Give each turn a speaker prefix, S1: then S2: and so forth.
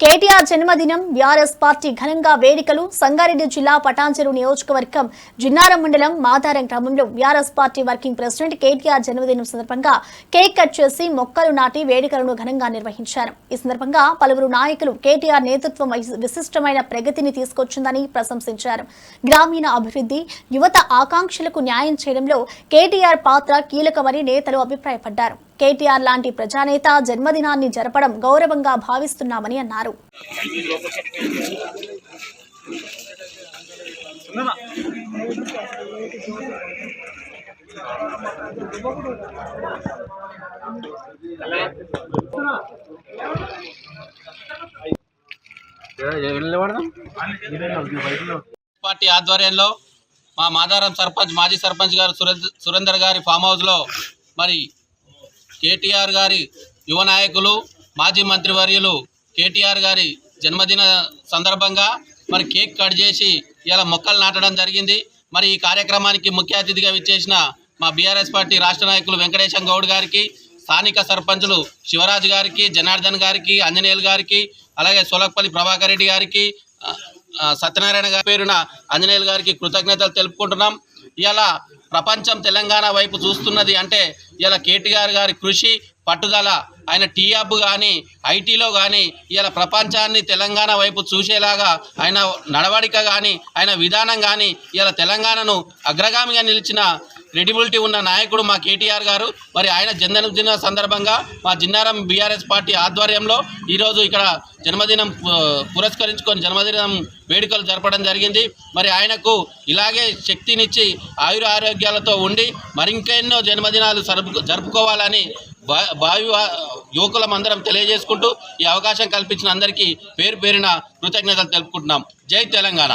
S1: కేటీఆర్ జన్మదినం BRS party ఘనంగా వేడుకలు సంగారెడ్డి జిల్లా పటాన్చెరు నియోజకవర్గం జిన్నారం మండలం మాధారం గ్రామంలో BRS party working president KTR జన్మదినం సందర్భంగా కేక్ కట్ చేసి మొక్కలు నాటి వేడుకలను ఘనంగా నిర్వహించారు. ఈ సందర్భంగా పలువురు నాయకులు కేటీఆర్ నేతృత్వం విశిష్టమైన ప్రగతిని తీసుకొచ్చిందని ప్రశంసించారు. గ్రామీణ అభివృద్ధి యువత ఆకాంక్షలకు న్యాయం చేయడంలో కేటీఆర్ పాత్ర కీలకమని నేతలు అభిప్రాయపడ్డారు. కేటీఆర్ లాంటి ప్రజానేత జన్మదినాన్ని జరపడం గౌరవంగా భావిస్తున్నామని అన్నారు.
S2: పార్టీ ఆధ్వర్యంలో మా మాదారం సర్పంచ్ మాజీ సర్పంచ్ గారు సురేందర్ గారి ఫామ్ హౌస్లో మరి కేటీఆర్ గారి యువ నాయకులు మాజీ మంత్రివర్యులు కేటీఆర్ గారి జన్మదిన సందర్భంగా మరి కేక్ కట్ చేసి ఇలా మొక్కలు నాటడం జరిగింది. మరి ఈ కార్యక్రమానికి ముఖ్య అతిథిగా విచ్చేసిన మా బీఆర్ఎస్ పార్టీ రాష్ట్ర నాయకులు వెంకటేశం గౌడ్ గారికి స్థానిక సర్పంచులు శివరాజు గారికి జనార్దన్ గారికి ఆంజనేయులు గారికి అలాగే సోలక్పల్లి ప్రభాకర్ రెడ్డి గారికి సత్యనారాయణ గారి పేరున ఆంజనేయులు గారికి కృతజ్ఞతలు తెలుపుకుంటున్నాం. ఇలా ప్రపంచం తెలంగాణ వైపు చూస్తున్నది అంటే ఇలా కేటీఆర్ గారి కృషి పట్టుదల. ఆయన టీఆప్ కానీ ఐటీలో కానీ ఇలా ప్రపంచాన్ని తెలంగాణ వైపు చూసేలాగా ఆయన నడవడిక కానీ ఆయన విధానం కానీ ఇలా తెలంగాణను అగ్రగామిగా నిలిచిన క్రెడిబిలిటీ ఉన్న నాయకుడు మా కేటీఆర్ గారు. మరి ఆయన జన్మదిన సందర్భంగా మా జిన్నారం బీఆర్ఎస్ పార్టీ ఆధ్వర్యంలో ఈరోజు ఇక్కడ జన్మదినం పురస్కరించుకొని జన్మదినం వేడుకలు జరపడం జరిగింది. మరి ఆయనకు ఇలాగే శక్తినిచ్చి ఆయుర ఆరోగ్యాలతో ఉండి మరింకెన్నో జన్మదినాలు జరుపు జరుపుకోవాలని భావి యువకులం అందరం తెలియజేసుకుంటూ ఈ అవకాశం కల్పించిన అందరికీ పేరు పేరిన కృతజ్ఞతలు తెలుపుకుంటున్నాం. జై తెలంగాణ.